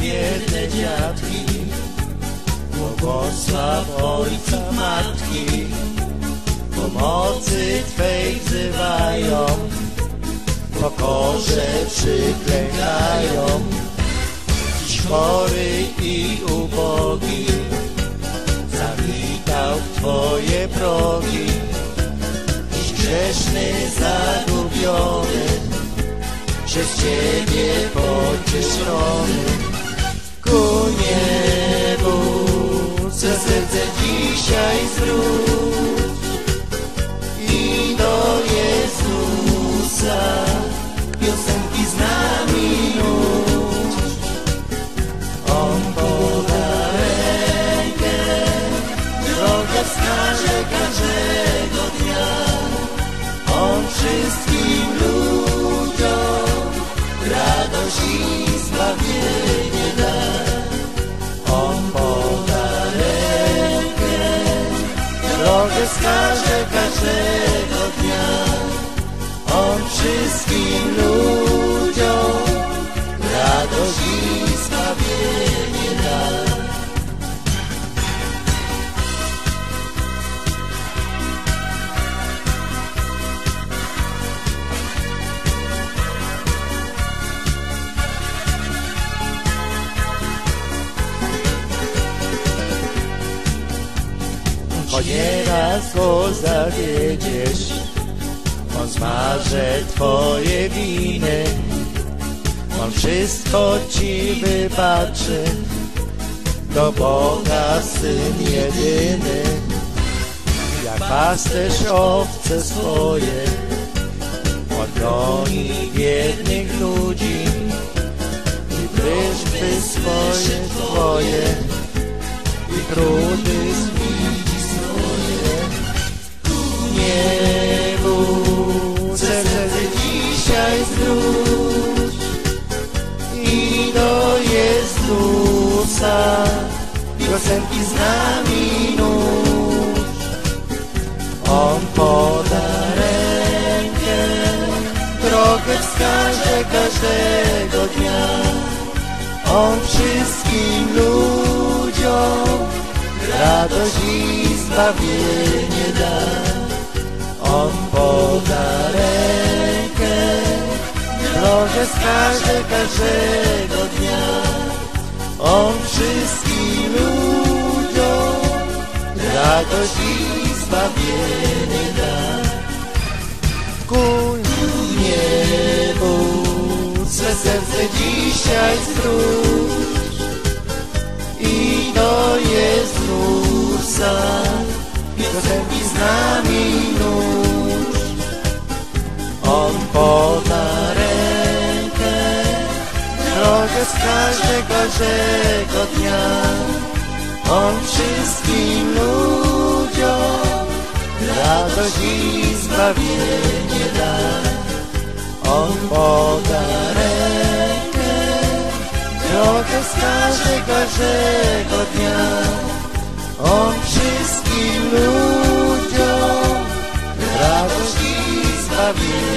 papierne dziadki, błogosław ojca matki, pomocy Twej wzywają, pokorze przyklękają. Dziś chory i ubogi, zawitał w Twoje progi, dziś grzeszny, zagubiony, przez Ciebie pocieszony ku niebu. Swe serce dzisiaj zwróć i do Jezusa piosenki z nami nuć. On poda rękę, drogę wskaże każdego dnia. On wszystkim ludziom radość drogę wskaże każdego dnia. On wszystkim ludziom Nieraz go zawiedziesz, on zmaże twoje winy, on wszystko ci wybaczy, do Boga Syn jedyny. Jak pasterz owce swoje, on broni biednych ludzi. I wróżby swoje twoje. I trudy Jezusa piosenki z nami nuć. On poda rękę, drogę wskaże każdego dnia. On wszystkim ludziom radość i zbawienie da. On poda rękę, drogę wskaże każdego. On wszystkim ludziom radość i zbawienie da. Ku niebu swe serce dzisiaj zwróć i do Jezusa piosenki z nami nuć. On poda wskaże każdego dnia. On wszystkim ludziom radość i zbawienie da. On poda rękę, drogę wskaże każdego dnia. On wszystkim ludziom radość i zbawienie